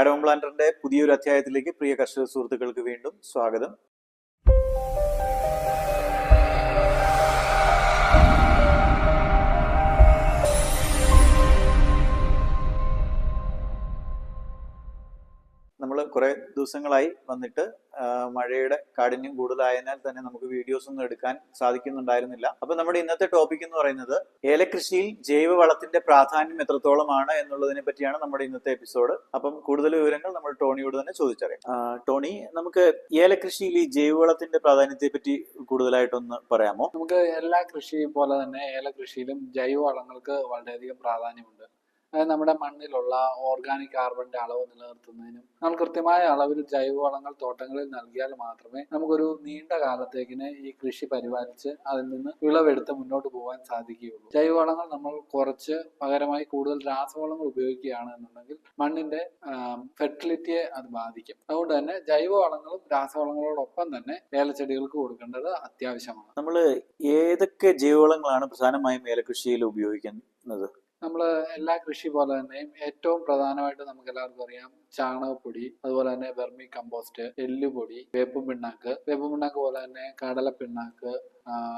കടവം പ്ലാന്ററിന്റെ പുതിയൊരു അധ്യായത്തിലേക്ക് പ്രിയ കർഷക സുഹൃത്തുക്കൾക്ക് വീണ്ടും സ്വാഗതം. നമ്മൾ കുറെ ദിവസങ്ങളായി വന്നിട്ട് മഴയുടെ കാഠിന്യം കൂടുതലായതിനാൽ തന്നെ നമുക്ക് വീഡിയോസ് ഒന്നും എടുക്കാൻ സാധിക്കുന്നുണ്ടായിരുന്നില്ല. അപ്പൊ നമ്മുടെ ഇന്നത്തെ ടോപ്പിക് എന്ന് പറയുന്നത് ഏലകൃഷിയിൽ ജൈവവളത്തിന്റെ പ്രാധാന്യം എത്രത്തോളമാണ് എന്നുള്ളതിനെ പറ്റിയാണ് നമ്മുടെ ഇന്നത്തെ എപ്പിസോഡ് അപ്പം കൂടുതൽ വിവരങ്ങൾ നമ്മൾ ടോണിയോട് തന്നെ ചോദിച്ചറിയാം. ടോണി നമുക്ക് ഏലകൃഷിയിൽ ഈ ജൈവവളത്തിന്റെ പ്രാധാന്യത്തെ പറ്റി കൂടുതലായിട്ടൊന്ന് പറയാമോ? നമുക്ക് എല്ലാ കൃഷി പോലെ തന്നെ ഏലകൃഷിയിലും ജൈവവളങ്ങൾക്ക് വളരെയധികം പ്രാധാന്യമുണ്ട്. അതായത് നമ്മുടെ മണ്ണിലുള്ള ഓർഗാനിക് കാർബണിന്റെ അളവ് നിലനിർത്തുന്നതിനും നമ്മൾ കൃത്യമായ അളവിൽ ജൈവവളങ്ങൾ തോട്ടങ്ങളിൽ നൽകിയാൽ മാത്രമേ നമുക്കൊരു നീണ്ട കാലത്തേക്കിന് ഈ കൃഷി പരിപാലിച്ച് അതിൽ നിന്ന് വിളവെടുത്ത് മുന്നോട്ട് പോകാൻ സാധിക്കുകയുള്ളൂ. ജൈവവളങ്ങൾ നമ്മൾ കുറച്ച് പകരമായി കൂടുതൽ രാസവളങ്ങൾ ഉപയോഗിക്കുകയാണ് എന്നുണ്ടെങ്കിൽ മണ്ണിന്റെ ഫെർട്ടിലിറ്റിയെ അത് ബാധിക്കും. അതുകൊണ്ട് തന്നെ ജൈവവളങ്ങളും രാസവളങ്ങളോടൊപ്പം തന്നെ ഏലച്ചെടികൾക്ക് കൊടുക്കേണ്ടത് അത്യാവശ്യമാണ്. നമ്മൾ ഏതൊക്കെ ജൈവവളങ്ങളാണ് പ്രധാനമായും ഏലകൃഷിയിൽ ഉപയോഗിക്കുന്നത്? നമ്മൾ എല്ലാ കൃഷി പോലെ തന്നെയും ഏറ്റവും പ്രധാനമായിട്ട് നമുക്ക് എല്ലാവർക്കും അറിയാം ചാണകപ്പൊടി അതുപോലെ തന്നെ വെർമി കമ്പോസ്റ്റ് എല്ലുപൊടി വേപ്പും പിണ്ണാക്ക്. വേപ്പും പിണ്ണാക്ക് പോലെ തന്നെ കടല പിണ്ണാക്ക്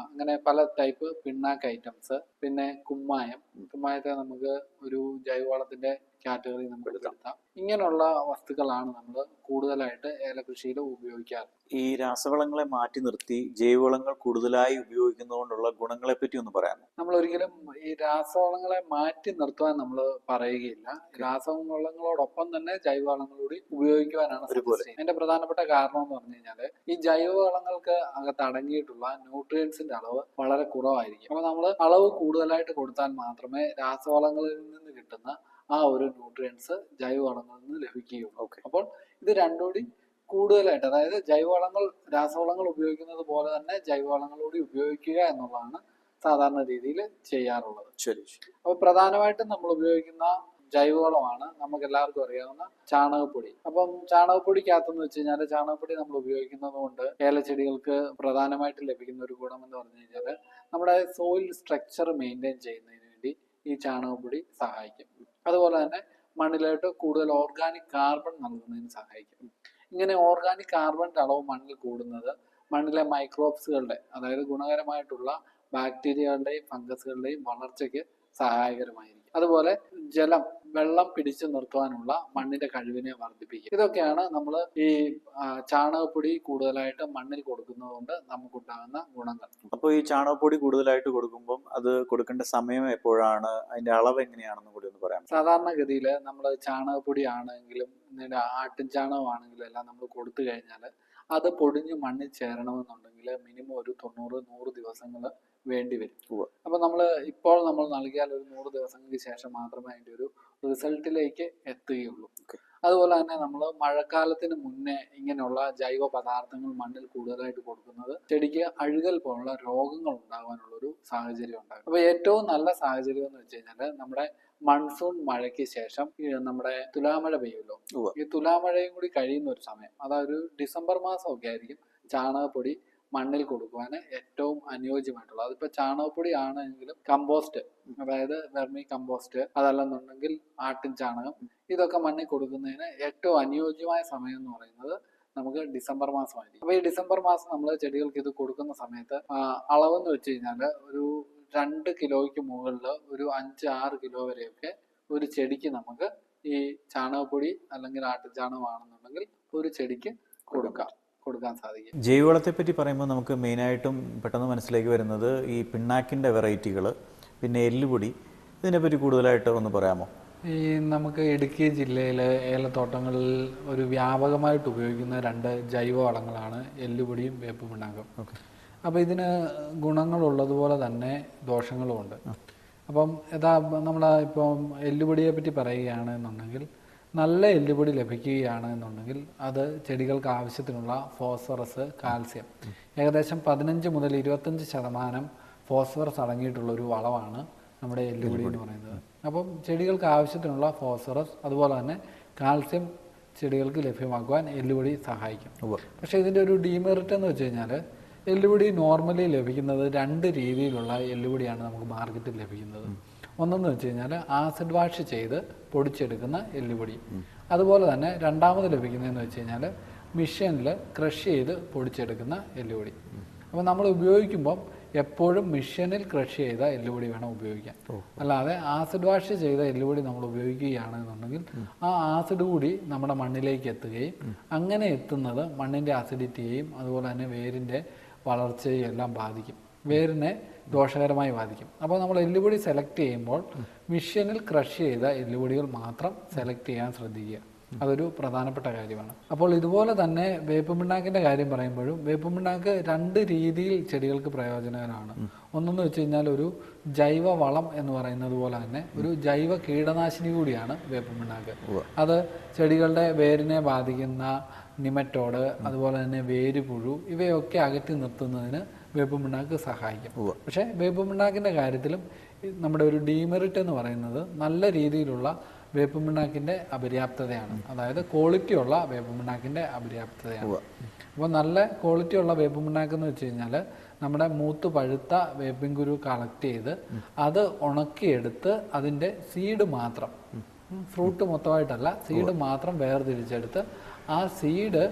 അങ്ങനെ പല ടൈപ്പ് പിണ്ണാക്ക് ഐറ്റംസ്. പിന്നെ കുമ്മായം. കുമ്മായത്തെ നമുക്ക് ഒരു ജൈവവളത്തിന്റെ കാറ്റഗറി നമുക്ക് എടുക്കാം. ഇങ്ങനെയുള്ള വസ്തുക്കളാണ് നമ്മൾ കൂടുതലായിട്ട് ഏലകൃഷിയിൽ ഉപയോഗിക്കാറ്. ഈ രാസവളങ്ങളെ മാറ്റി നിർത്തി ജൈവവളങ്ങൾ കൂടുതലായി ഉപയോഗിക്കുന്നതുകൊണ്ടുള്ള ഗുണങ്ങളെ പറ്റി ഒന്ന് പറയാമോ? നമ്മൾ ഒരിക്കലും ഈ രാസവളങ്ങളെ മാറ്റി നിർത്തുവാൻ നമ്മൾ പറയുകയില്ല. രാസവളങ്ങളോടൊപ്പം തന്നെ ജൈവവളങ്ങളൂടി ഉപയോഗിക്കുവാനാണ് അതിന്റെ പ്രധാനപ്പെട്ട കാരണം എന്ന് പറഞ്ഞു കഴിഞ്ഞാൽ ഈ ജൈവവളങ്ങൾക്ക് അകത്ത് അടങ്ങിയിട്ടുള്ള ന്യൂട്രിയൻസിന്റെ അളവ് വളരെ കുറവായിരിക്കും. അപ്പൊ നമ്മൾ അളവ് കൂടുതലായിട്ട് കൊടുത്താൽ മാത്രമേ രാസവളങ്ങളിൽ നിന്ന് കിട്ടുന്ന ആ ഒരു ന്യൂട്രിയൻസ് ജൈവവളങ്ങളിൽ നിന്ന് ലഭിക്കുകയുള്ളൂ. അപ്പോൾ ഇത് രണ്ടുകൂടി കൂടുതലായിട്ട് അതായത് ജൈവവളങ്ങൾ രാസവളങ്ങൾ ഉപയോഗിക്കുന്നത് പോലെ തന്നെ ജൈവവളങ്ങൾ കൂടി ഉപയോഗിക്കുക എന്നുള്ളതാണ് സാധാരണ രീതിയിൽ ചെയ്യാറുള്ളത്. ശരി. അപ്പൊ പ്രധാനമായിട്ടും നമ്മൾ ഉപയോഗിക്കുന്ന ജൈവവളമാണ്. നമുക്ക് എല്ലാവർക്കും അറിയാവുന്ന ചാണകപ്പൊടി. അപ്പം ചാണകപ്പൊടിക്കകത്തെന്ന് വെച്ച് കഴിഞ്ഞാൽ ചാണകപ്പൊടി നമ്മൾ ഉപയോഗിക്കുന്നത് കൊണ്ട് ഏലച്ചെടികൾക്ക് പ്രധാനമായിട്ട് ലഭിക്കുന്ന ഒരു ഗുണം എന്ന് പറഞ്ഞു കഴിഞ്ഞാൽ നമ്മുടെ സോയിൽ സ്ട്രക്ചർ മെയിന്റെയിൻ ചെയ്യുന്നതിന് വേണ്ടി ഈ ചാണകപ്പൊടി സഹായിക്കും. അതുപോലെ തന്നെ മണ്ണിലോട്ട് കൂടുതൽ ഓർഗാനിക് കാർബൺ നൽകുന്നതിന് സഹായിക്കും. ഇങ്ങനെ ഓർഗാനിക് കാർബണിന്റെ അളവ് മണ്ണിൽ കൂടുന്നത് മണ്ണിലെ മൈക്രോബ്സുകളുടെ അതായത് ഗുണകരമായിട്ടുള്ള ബാക്ടീരിയകളുടെയും ഫംഗസുകളുടെയും വളർച്ചയ്ക്ക് സഹായകരമായിരിക്കും. അതുപോലെ ജലം വെള്ളം പിടിച്ചു നിർത്തുവാനുള്ള മണ്ണിന്റെ കഴിവിനെ വർദ്ധിപ്പിക്കും. ഇതൊക്കെയാണ് നമ്മൾ ഈ ചാണകപ്പൊടി കൂടുതലായിട്ട് മണ്ണിൽ കൊടുക്കുന്നത് കൊണ്ട് നമുക്കുണ്ടാകുന്ന ഗുണങ്ങൾ. അപ്പോൾ ഈ ചാണകപ്പൊടി കൂടുതലായിട്ട് കൊടുക്കുമ്പോൾ അത് കൊടുക്കേണ്ട സമയം എപ്പോഴാണ്? അതിന്റെ അളവ് എങ്ങനെയാണെന്ന് കൂടി ഒന്ന് പറയാം സാധാരണഗതിയിൽ നമ്മൾ ചാണകപ്പൊടി ആണെങ്കിലും ആട്ടിൻ ചാണകമാണെങ്കിലും എല്ലാം നമ്മൾ കൊടുത്തു കഴിഞ്ഞാൽ അത് പൊടിഞ്ഞ് മണ്ണിൽ ചേരണമെന്നുണ്ടെങ്കിൽ മിനിമം ഒരു തൊണ്ണൂറ് നൂറ് ദിവസങ്ങൾ വേണ്ടി വരും. അപ്പൊ നമ്മൾ ഇപ്പോൾ നമ്മൾ നൽകിയാൽ ഒരു നൂറ് ദിവസങ്ങൾക്ക് ശേഷം മാത്രമേ അതിന്റെ ഒരു റിസൾട്ടിലേക്ക് എത്തുകയുള്ളൂ. അതുപോലെ തന്നെ നമ്മൾ മഴക്കാലത്തിന് മുന്നേ ഇങ്ങനെയുള്ള ജൈവ പദാർത്ഥങ്ങൾ മണ്ണിൽ കൂടുതലായിട്ട് കൊടുക്കുന്നത് ചെടിക്ക് അഴുകൽ പോലുള്ള രോഗങ്ങൾ ഉണ്ടാകാനുള്ള ഒരു സാഹചര്യം ഉണ്ടാകും. അപ്പൊ ഏറ്റവും നല്ല സാഹചര്യം എന്ന് വെച്ച് കഴിഞ്ഞാൽ നമ്മുടെ മൺസൂൺ മഴയ്ക്ക് ശേഷം നമ്മുടെ തുലാമഴ പെയ്യുമല്ലോ. ഈ തുലാമഴയും കൂടി കഴിയുന്ന ഒരു സമയം അതായത് ഒരു ഡിസംബർ മാസം ഒക്കെ ആയിരിക്കും ചാണകപ്പൊടി മണ്ണിൽ കൊടുക്കുവാൻ ഏറ്റവും അനുയോജ്യമായിട്ടുള്ളത്. അതിപ്പോ ചാണകപ്പൊടി ആണെങ്കിലും കമ്പോസ്റ്റ് അതായത് വെർമി കമ്പോസ്റ്റ് അതല്ലെന്നുണ്ടെങ്കിൽ ആട്ടിൻ ചാണകം ഇതൊക്കെ മണ്ണിൽ കൊടുക്കുന്നതിന് ഏറ്റവും അനുയോജ്യമായ സമയം എന്ന് പറയുന്നത് നമുക്ക് ഡിസംബർ മാസമായിരിക്കും. അപ്പൊ ഈ ഡിസംബർ മാസം നമ്മൾ ചെടികൾക്ക് ഇത് കൊടുക്കുന്ന സമയത്ത് അളവെന്ന് വെച്ച് കഴിഞ്ഞാൽ ഒരു രണ്ട് കിലോയ്ക്ക് മുകളിൽ ഒരു അഞ്ച് ആറ് കിലോ വരെയൊക്കെ ഒരു ചെടിക്ക് നമുക്ക് ഈ ചാണകപ്പൊടി അല്ലെങ്കിൽ ആട്ടിൻ ചാണകമാണെന്നുണ്ടെങ്കിൽ ഒരു ചെടിക്ക് കൊടുക്കാം. കൊടുക്കാൻ സാധിക്കും. ജൈവവളത്തെ പറ്റി പറയുമ്പോൾ നമുക്ക് മെയിനായിട്ടും പെട്ടെന്ന് മനസ്സിലേക്ക് വരുന്നത് ഈ പിണ്ണാക്കിന്റെ വെറൈറ്റികൾ പിന്നെ എല്ലുപൊടി ഇതിനെപ്പറ്റി കൂടുതലായിട്ട് ഒന്ന് പറയാമോ? ഈ നമുക്ക് ഇടുക്കി ജില്ലയിലെ ഏലത്തോട്ടങ്ങളിൽ ഒരു വ്യാപകമായിട്ട് ഉപയോഗിക്കുന്ന രണ്ട് ജൈവ വളങ്ങളാണ് എല്ലുപൊടിയും വേപ്പ് പിണ്ണാക്കും. അപ്പോൾ ഇതിന് ഗുണങ്ങളുള്ളതുപോലെ തന്നെ ദോഷങ്ങളുമുണ്ട്. അപ്പം യഥാ നമ്മൾ ഇപ്പം എല്ലുപൊടിയെ പറ്റി പറയുകയാണ് എന്നുണ്ടെങ്കിൽ നല്ല എല്ലുപൊടി ലഭിക്കുകയാണ് എന്നുണ്ടെങ്കിൽ അത് ചെടികൾക്ക് ആവശ്യത്തിനുള്ള ഫോസ്ഫറസ് കാൽസ്യം. ഏകദേശം പതിനഞ്ച് മുതൽ ഇരുപത്തഞ്ച് ശതമാനം ഫോസ്ഫറസ് അടങ്ങിയിട്ടുള്ള ഒരു വളമാണ് നമ്മുടെ എല്ലുപൊടി എന്ന് പറയുന്നത്. അപ്പം ചെടികൾക്ക് ആവശ്യത്തിനുള്ള ഫോസ്ഫറസ് അതുപോലെ തന്നെ കാൽസ്യം ചെടികൾക്ക് ലഭ്യമാക്കുവാൻ എല്ലുപൊടി സഹായിക്കും. പക്ഷേ ഇതിന്റെ ഒരു ഡീമെറിറ്റ് എന്ന് വെച്ച് കഴിഞ്ഞാൽ എല്ലുപൊടി നോർമലി ലഭിക്കുന്നത് രണ്ട് രീതിയിലുള്ള എല്ലുപൊടിയാണ് നമുക്ക് മാർക്കറ്റിൽ ലഭിക്കുന്നത്. ഒന്നെന്ന് വെച്ച് കഴിഞ്ഞാൽ ആസിഡ് വാഷ് ചെയ്ത് പൊടിച്ചെടുക്കുന്ന എല്ലുപൊടി. അതുപോലെ തന്നെ രണ്ടാമത് ലഭിക്കുന്നതെന്ന് വെച്ച് കഴിഞ്ഞാൽ മിഷനിൽ ക്രഷ് ചെയ്ത് പൊടിച്ചെടുക്കുന്ന എല്ലുപൊടി. അപ്പോൾ നമ്മൾ ഉപയോഗിക്കുമ്പം എപ്പോഴും മിഷനിൽ ക്രഷ് ചെയ്ത എല്ലുപൊടി വേണം ഉപയോഗിക്കാൻ. അല്ലാതെ ആസിഡ് വാഷ് ചെയ്ത എല്ലുപൊടി നമ്മൾ ഉപയോഗിക്കുകയാണെന്നുണ്ടെങ്കിൽ ആ ആസിഡ് കൂടി നമ്മുടെ മണ്ണിലേക്ക് എത്തുകയും അങ്ങനെ എത്തുന്നത് മണ്ണിന്റെ ആസിഡിറ്റിയെയും അതുപോലെ തന്നെ വേരിന്റെ വളർച്ചയെയും എല്ലാം ബാധിക്കും. വേരിനെ ദോഷകരമായി ബാധിക്കും. അപ്പോൾ നമ്മൾ എല്ലുപൊടി സെലക്ട് ചെയ്യുമ്പോൾ മിഷ്യനിൽ ക്രഷ് ചെയ്ത എല്ലുപൊടികൾ മാത്രം സെലക്ട് ചെയ്യാൻ ശ്രദ്ധിക്കുക. അതൊരു പ്രധാനപ്പെട്ട കാര്യമാണ്. അപ്പോൾ ഇതുപോലെ തന്നെ വേപ്പും പിണ്ണാക്കിന്റെ കാര്യം പറയുമ്പോഴും വേപ്പും പിണ്ണാക്ക് രണ്ട് രീതിയിൽ ചെടികൾക്ക് പ്രയോജനകരമാണ്. ഒന്നെന്ന് വെച്ച് കഴിഞ്ഞാൽ ഒരു ജൈവ വളം എന്ന് പറയുന്നത് പോലെ തന്നെ ഒരു ജൈവ കീടനാശിനി കൂടിയാണ് വേപ്പും പിണ്ണാക്ക് അത് ചെടികളുടെ വേരിനെ ബാധിക്കുന്ന നിമറ്റോഡ് അതുപോലെ തന്നെ വേരുപുഴു ഇവയൊക്കെ അകറ്റി നിർത്തുന്നതിന് വേപ്പും പിണ്ണാക്ക് സഹായിക്കും പക്ഷേ വേപ്പും പിണ്ണാക്കിന്റെ കാര്യത്തിലും നമ്മുടെ ഒരു ഡീമെറിറ്റ് എന്ന് പറയുന്നത് നല്ല രീതിയിലുള്ള വേപ്പ് പിണ്ണാക്കിന്റെ അപര്യാപ്തതയാണ് അതായത് ക്വാളിറ്റി ഉള്ള വേപ്പ് പിണ്ണാക്കിന്റെ അപര്യാപ്തതയാണ് അപ്പോൾ നല്ല ക്വാളിറ്റി ഉള്ള വേപ്പ് പിണ്ണാക്ക് എന്ന് വെച്ച് കഴിഞ്ഞാൽ നമ്മുടെ മൂത്ത് പഴുത്ത വേപ്പിൻ കുരു കളക്ട് ചെയ്ത് അത് ഉണക്കിയെടുത്ത് അതിന്റെ സീഡ് മാത്രം ഫ്രൂട്ട് മൊത്തമായിട്ടല്ല സീഡ് മാത്രം വേർതിരിച്ചെടുത്ത് ആ സീഡ്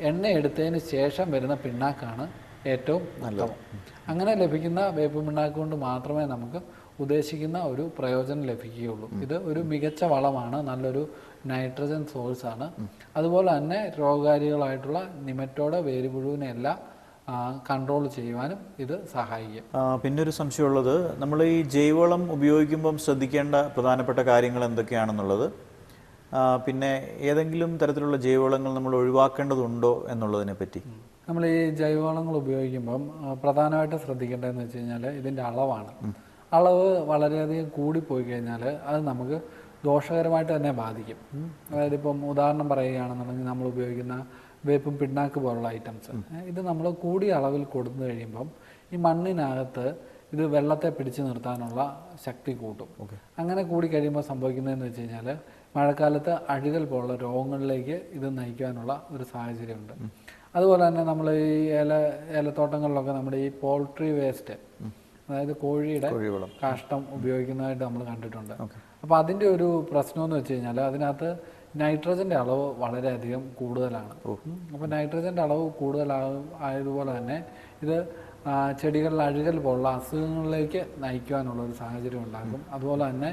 എണ്ണ എടുത്തതിന് ശേഷം വരുന്ന പിണ്ണാക്കാണ് ഏറ്റവും നല്ലത്. അങ്ങനെ ലഭിക്കുന്ന വേപ്പ് പിണ്ണാക്ക് കൊണ്ട് മാത്രമേ നമുക്ക് ഉദ്ദേശിക്കുന്ന ഒരു പ്രയോജനം ലഭിക്കുകയുള്ളൂ. ഇത് ഒരു മികച്ച വളമാണ് നല്ലൊരു നൈട്രജൻ സോഴ്സ് ആണ്. അതുപോലെ തന്നെ രോഗകാരികളായിട്ടുള്ള നിമറ്റോടെ വേരുപുഴുവിനെ എല്ലാം കൺട്രോൾ ചെയ്യുവാനും ഇത് സഹായിക്കും. പിന്നെ ഒരു സംശയമുള്ളത് നമ്മൾ ഈ ജൈവവളം ഉപയോഗിക്കുമ്പം ശ്രദ്ധിക്കേണ്ട പ്രധാനപ്പെട്ട കാര്യങ്ങൾ എന്തൊക്കെയാണെന്നുള്ളത്? പിന്നെ ഏതെങ്കിലും തരത്തിലുള്ള ജൈവവളങ്ങൾ നമ്മൾ ഒഴിവാക്കേണ്ടതുണ്ടോ എന്നുള്ളതിനെ പറ്റി നമ്മൾ ഈ ജൈവവളങ്ങൾ ഉപയോഗിക്കുമ്പം പ്രധാനമായിട്ട് ശ്രദ്ധിക്കേണ്ടതെന്ന് വെച്ച് കഴിഞ്ഞാൽ ഇതിന്റെ അളവാണ്. അളവ് വളരെയധികം കൂടിപ്പോയി കഴിഞ്ഞാൽ അത് നമുക്ക് ദോഷകരമായിട്ട് തന്നെ ബാധിക്കും. അതായത് ഇപ്പം ഉദാഹരണം പറയുകയാണെന്നുണ്ടെങ്കിൽ നമ്മൾ ഉപയോഗിക്കുന്ന വേപ്പും പിണ്ണാക്ക് പോലുള്ള ഐറ്റംസ്. ഇത് നമ്മൾ കൂടിയ അളവിൽ കൊടുത്തു കഴിയുമ്പം ഈ മണ്ണിനകത്ത് ഇത് വെള്ളത്തെ പിടിച്ചു നിർത്താനുള്ള ശക്തി കൂട്ടും. അങ്ങനെ കൂടി കഴിയുമ്പോൾ സംഭവിക്കുന്നതെന്ന് വെച്ച് കഴിഞ്ഞാൽ മഴക്കാലത്ത് അഴുകൽ പോലുള്ള രോഗങ്ങളിലേക്ക് ഇത് നയിക്കാനുള്ള ഒരു സാഹചര്യമുണ്ട്. അതുപോലെ തന്നെ നമ്മൾ ഈ ഏല ഏലത്തോട്ടങ്ങളിലൊക്കെ നമ്മുടെ ഈ പോൾട്രി വേസ്റ്റ് അതായത് കോഴിയുടെ കാഷ്ടം ഉപയോഗിക്കുന്നതായിട്ട് നമ്മൾ കണ്ടിട്ടുണ്ട്. അപ്പോൾ അതിന്റെ ഒരു പ്രശ്നം എന്ന് വെച്ച് കഴിഞ്ഞാൽ അതിനകത്ത് നൈട്രജന്റെ അളവ് വളരെയധികം കൂടുതലാണ്. അപ്പോൾ നൈട്രജന്റെ അളവ് കൂടുതലാകും ആയതുപോലെ തന്നെ ഇത് ചെടികളിൽ അഴുകൽ പോലുള്ള അസുഖങ്ങളിലേക്ക് നയിക്കുവാനുള്ള ഒരു സാഹചര്യം ഉണ്ടാകും. അതുപോലെ തന്നെ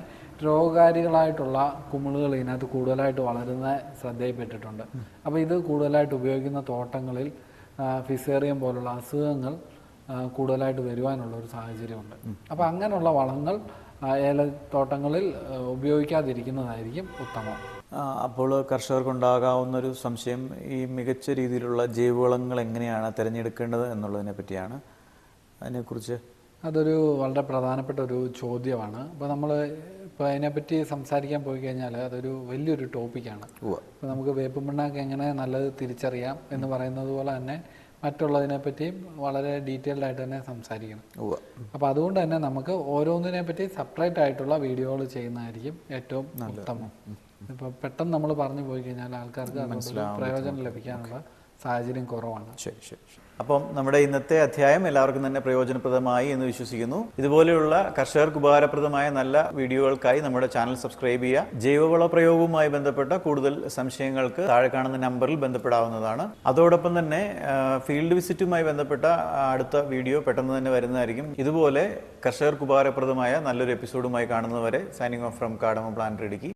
രോഗകാരികളായിട്ടുള്ള കുമിളുകൾ ഇതിനകത്ത് കൂടുതലായിട്ട് വളരുന്ന ശ്രദ്ധയിൽപ്പെട്ടിട്ടുണ്ട്. അപ്പോൾ ഇത് കൂടുതലായിട്ട് ഉപയോഗിക്കുന്ന തോട്ടങ്ങളിൽ ഫിസേറിയം പോലുള്ള അസുഖങ്ങൾ കൂടുതലായിട്ട് വരുവാനുള്ള ഒരു സാഹചര്യമുണ്ട്. അപ്പോൾ അങ്ങനെയുള്ള വളങ്ങൾ ഏലത്തോട്ടങ്ങളിൽ ഉപയോഗിക്കാതിരിക്കുന്നതായിരിക്കും ഉത്തമം. അപ്പോൾ കർഷകർക്കുണ്ടാകാവുന്ന ഒരു സംശയം ഈ മികച്ച രീതിയിലുള്ള ജൈവവളങ്ങൾ എങ്ങനെയാണ് തിരഞ്ഞെടുക്കേണ്ടത് എന്നുള്ളതിനെ പറ്റിയാണ്. അതിനെക്കുറിച്ച് അതൊരു വളരെ പ്രധാനപ്പെട്ട ഒരു ചോദ്യമാണ്. അപ്പോൾ നമ്മൾ ഇപ്പോൾ അതിനെപ്പറ്റി സംസാരിക്കാൻ പോയി കഴിഞ്ഞാൽ അതൊരു വലിയൊരു ടോപ്പിക്കാണ്. അപ്പോൾ നമുക്ക് വേപ്പും പിണ്ണാക്ക് എങ്ങനെ നല്ലത് തിരിച്ചറിയാം എന്ന് പറയുന്നത് പോലെ തന്നെ മറ്റുള്ളതിനെ പറ്റിയും വളരെ ഡീറ്റെയിൽഡ് ആയിട്ട് തന്നെ സംസാരിക്കണം. അപ്പോൾ അതുകൊണ്ട് തന്നെ നമുക്ക് ഓരോന്നിനെ പറ്റി സെപ്പറേറ്റ് ആയിട്ടുള്ള വീഡിയോകൾ ചെയ്യുന്നതായിരിക്കും ഏറ്റവും ഉത്തമം. ഇപ്പോൾ പെട്ടെന്ന് നമ്മൾ പറഞ്ഞു പോയി കഴിഞ്ഞാൽ ആൾക്കാർക്ക് പ്രയോജനം ലഭിക്കാനുള്ള സാഹചര്യം കുറവാണ്. ശരി ശരി. അപ്പം നമ്മുടെ ഇന്നത്തെ അധ്യായം എല്ലാവർക്കും തന്നെ പ്രയോജനപ്രദമായി എന്ന് വിശ്വസിക്കുന്നു. ഇതുപോലെയുള്ള കർഷകർക്ക് ഉപകാരപ്രദമായ നല്ല വീഡിയോകൾക്കായി നമ്മുടെ ചാനൽ സബ്സ്ക്രൈബ് ചെയ്യുക. ജൈവവള പ്രയോഗവുമായി ബന്ധപ്പെട്ട കൂടുതൽ സംശയങ്ങൾക്ക് താഴെ കാണുന്ന നമ്പറിൽ ബന്ധപ്പെടാവുന്നതാണ്. അതോടൊപ്പം തന്നെ ഫീൽഡ് വിസിറ്റുമായി ബന്ധപ്പെട്ട അടുത്ത വീഡിയോ പെട്ടെന്ന് തന്നെ വരുന്നതായിരിക്കും. ഇതുപോലെ കർഷകർക്ക് ഉപകാരപ്രദമായ നല്ലൊരു എപ്പിസോഡുമായി കാണുന്നവരെ സൈനിങ് ഓഫ് ഫ്രം കാടമ പ്ലാൻ ഇടുക്കി